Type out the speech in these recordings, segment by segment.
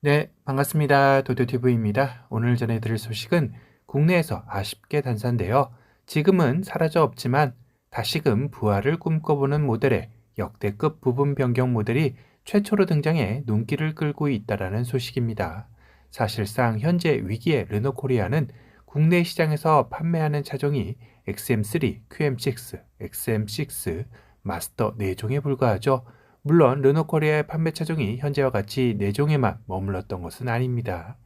네, 반갑습니다. 도도티브입니다. 오늘 전해드릴 소식은 국내에서 아쉽게 단사인데요. 지금은 사라져 없지만 다시금 부활을 꿈꿔보는 모델의 역대급 부분 변경 모델이 최초로 등장해 눈길을 끌고 있다라는 소식입니다. 사실상 현재 위기의 르노 코리아는 국내 시장에서 판매하는 차종이 XM3, QM6, XM6, 마스터 4종에 불과하죠. 물론 르노코리아의 판매 차종이 현재와 같이 4종에만 머물렀던 것은 아닙니다.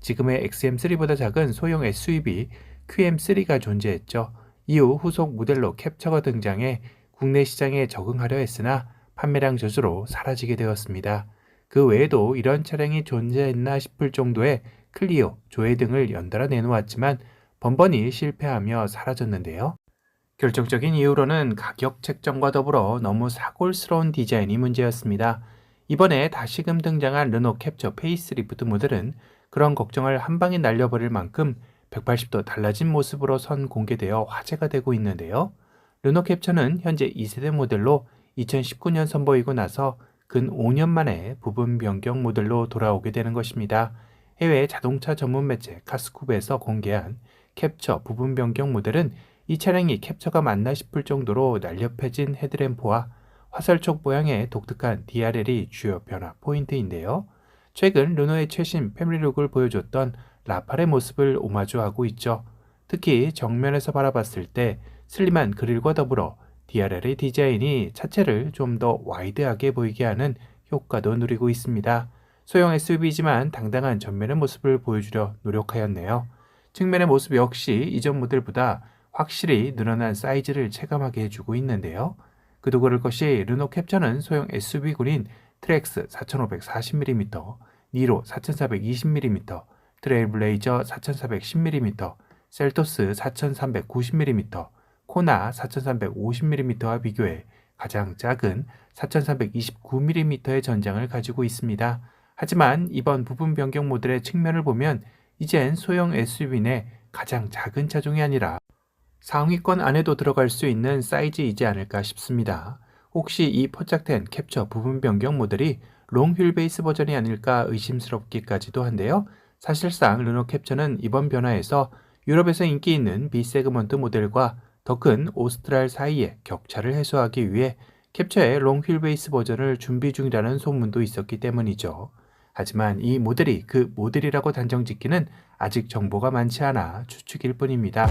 지금의 XM3보다 작은 소형 SUV QM3가 존재했죠. 이후 후속 모델로 캡처가 등장해 국내 시장에 적응하려 했으나 판매량 저주로 사라지게 되었습니다. 그 외에도 이런 차량이 존재했나 싶을 정도의 클리오, 조회 등을 연달아 내놓았지만 번번이 실패하며 사라졌는데요. 결정적인 이유로는 가격 책정과 더불어 너무 사골스러운 디자인이 문제였습니다. 이번에 다시금 등장한 르노 캡처 페이스리프트 모델은 그런 걱정을 한 방에 날려버릴 만큼 180도 달라진 모습으로 선 공개되어 화제가 되고 있는데요. 르노 캡처는 현재 2세대 모델로 2019년 선보이고 나서 근 5년 만에 부분 변경 모델로 돌아오게 되는 것입니다. 해외 자동차 전문 매체 카스쿠브에서 공개한 캡처 부분 변경 모델은 이 차량이 캡처가 맞나 싶을 정도로 날렵해진 헤드램프와 화살촉 모양의 독특한 DRL이 주요 변화 포인트인데요. 최근 르노의 최신 패밀리룩을 보여줬던 라팔의 모습을 오마주하고 있죠. 특히 정면에서 바라봤을 때 슬림한 그릴과 더불어 DRL의 디자인이 차체를 좀 더 와이드하게 보이게 하는 효과도 누리고 있습니다. 소형 SUV지만 당당한 전면의 모습을 보여주려 노력하였네요. 측면의 모습 역시 이전 모델보다 확실히 늘어난 사이즈를 체감하게 해주고 있는데요. 그도 그럴 것이 르노 캡처는 소형 SUV군인 트렉스 4540mm, 니로 4420mm, 트레일블레이저 4410mm, 셀토스 4390mm, 코나 4350mm와 비교해 가장 작은 4329mm의 전장을 가지고 있습니다. 하지만 이번 부분 변경 모델의 측면을 보면 이젠 소형 SUV 내 가장 작은 차종이 아니라 상위권 안에도 들어갈 수 있는 사이즈이지 않을까 싶습니다. 혹시 이 포착된 캡처 부분 변경 모델이 롱 휠 베이스 버전이 아닐까 의심스럽기까지도 한데요. 사실상 르노 캡처는 이번 변화에서 유럽에서 인기 있는 B 세그먼트 모델과 더 큰 오스트랄 사이의 격차를 해소하기 위해 캡처의 롱 휠 베이스 버전을 준비 중이라는 소문도 있었기 때문이죠. 하지만 이 모델이 그 모델이라고 단정 짓기는 아직 정보가 많지 않아 추측일 뿐입니다.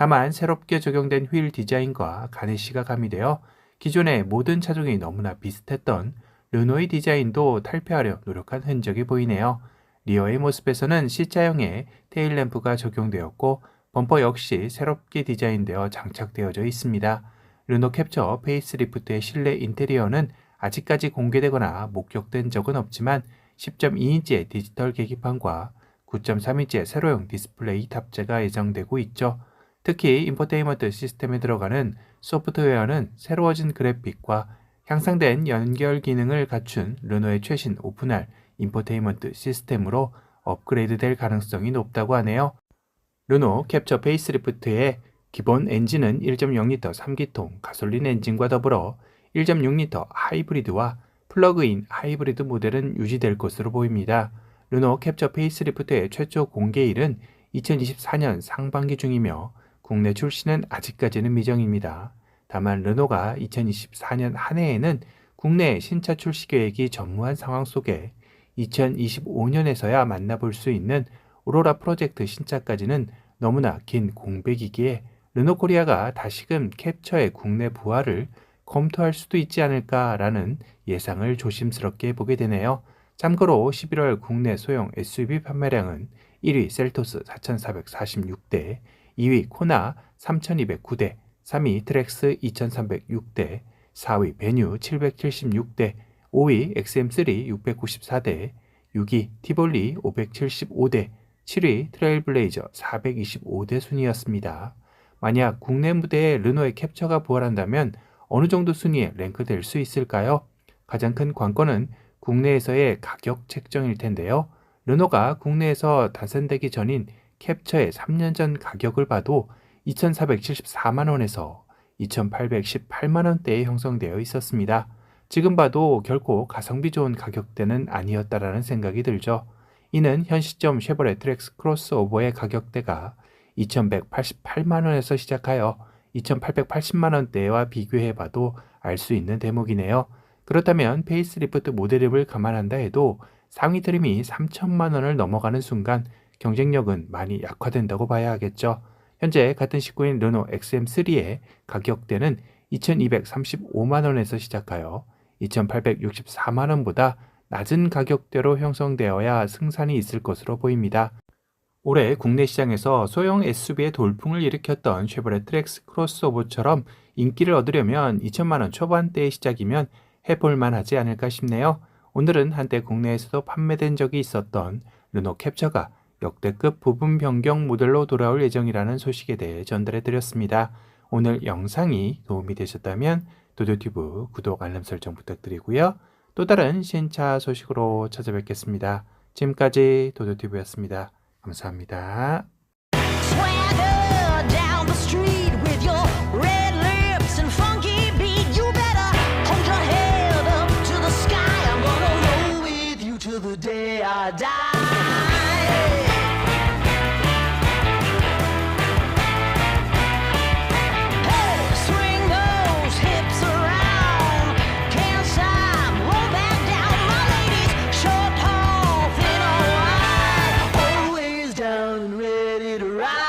다만 새롭게 적용된 휠 디자인과 가네시가 가미되어 기존의 모든 차종이 너무나 비슷했던 르노의 디자인도 탈피하려 노력한 흔적이 보이네요. 리어의 모습에서는 C자형의 테일램프가 적용되었고 범퍼 역시 새롭게 디자인되어 장착되어져 있습니다. 르노 캡처 페이스리프트의 실내 인테리어는 아직까지 공개되거나 목격된 적은 없지만 10.2인치의 디지털 계기판과 9.3인치의 세로형 디스플레이 탑재가 예정되고 있죠. 특히 인포테인먼트 시스템에 들어가는 소프트웨어는 새로워진 그래픽과 향상된 연결 기능을 갖춘 르노의 최신 오픈할 인포테인먼트 시스템으로 업그레이드 될 가능성이 높다고 하네요. 르노 캡처 페이스리프트의 기본 엔진은 1.0L 3기통 가솔린 엔진과 더불어 1.6L 하이브리드와 플러그인 하이브리드 모델은 유지될 것으로 보입니다. 르노 캡처 페이스리프트의 최초 공개일은 2024년 상반기 중이며 국내 출시는 아직까지는 미정입니다. 다만 르노가 2024년 한 해에는 국내 신차 출시 계획이 전무한 상황 속에 2025년에서야 만나볼 수 있는 오로라 프로젝트 신차까지는 너무나 긴 공백이기에 르노 코리아가 다시금 캡처의 국내 부활을 검토할 수도 있지 않을까라는 예상을 조심스럽게 보게 되네요. 참고로 11월 국내 소형 SUV 판매량은 1위 셀토스 4,446대, 2위 코나 3,209대, 3위 트렉스 2,306대, 4위 베뉴 776대, 5위 XM3 694대, 6위 티볼리 575대, 7위 트레일블레이저 425대 순이었습니다. 만약 국내 무대에 르노의 캡처가 부활한다면 어느 정도 순위에 랭크될 수 있을까요? 가장 큰 관건은 국내에서의 가격 책정일 텐데요. 르노가 국내에서 단산되기 전인 캡처의 3년 전 가격을 봐도 2,474만 원에서 2,818만 원대에 형성되어 있었습니다. 지금 봐도 결코 가성비 좋은 가격대는 아니었다라는 생각이 들죠. 이는 현 시점 쉐보레 트렉스 크로스오버의 가격대가 2,188만 원에서 시작하여 2,880만 원대와 비교해 봐도 알 수 있는 대목이네요. 그렇다면 페이스리프트 모델업을 감안한다 해도 상위 트림이 3천만 원을 넘어가는 순간 경쟁력은 많이 약화된다고 봐야 하겠죠. 현재 같은 식구인 르노 XM3의 가격대는 2,235만 원에서 시작하여 2,864만 원보다 낮은 가격대로 형성되어야 승산이 있을 것으로 보입니다. 올해 국내 시장에서 소형 SUV의 돌풍을 일으켰던 쉐보레 트렉스 크로스오버처럼 인기를 얻으려면 2천만 원 초반대의 시작이면 해볼만 하지 않을까 싶네요. 오늘은 한때 국내에서도 판매된 적이 있었던 르노 캡처가 역대급 부분 변경 모델로 돌아올 예정이라는 소식에 대해 전달해 드렸습니다. 오늘 영상이 도움이 되셨다면 도도튜브 구독 알람 설정 부탁드리고요. 또 다른 신차 소식으로 찾아뵙겠습니다. 지금까지 도도튜브였습니다. 감사합니다. Swagger it right.